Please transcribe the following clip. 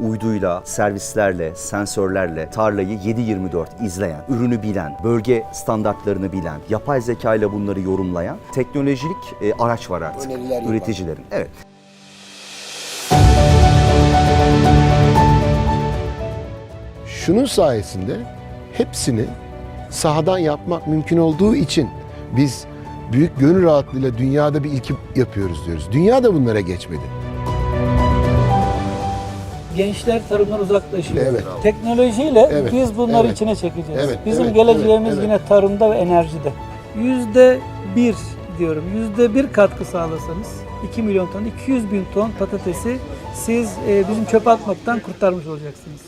uyduyla, servislerle, sensörlerle tarlayı 7-24 izleyen, ürünü bilen, bölge standartlarını bilen, yapay zeka ile bunları yorumlayan teknolojik e, araç var artık Öneriler yapan. üreticilerin. Evet. Şunun sayesinde hepsini sahadan yapmak mümkün olduğu için biz büyük gönül rahatlığıyla dünyada bir ilki yapıyoruz diyoruz. Dünya da bunlara geçmedi. Gençler tarımdan uzaklaşıyor. Evet. Teknolojiyle Evet, biz bunları evet. içine çekeceğiz. Evet, Bizim evet, geleceğimiz evet, yine tarımda ve enerjide. Yüzde bir diyorum. Yüzde bir katkı sağlasanız 2 milyon ton, 200 bin ton patatesi siz e, bizim çöpe atmaktan kurtarmış olacaksınız.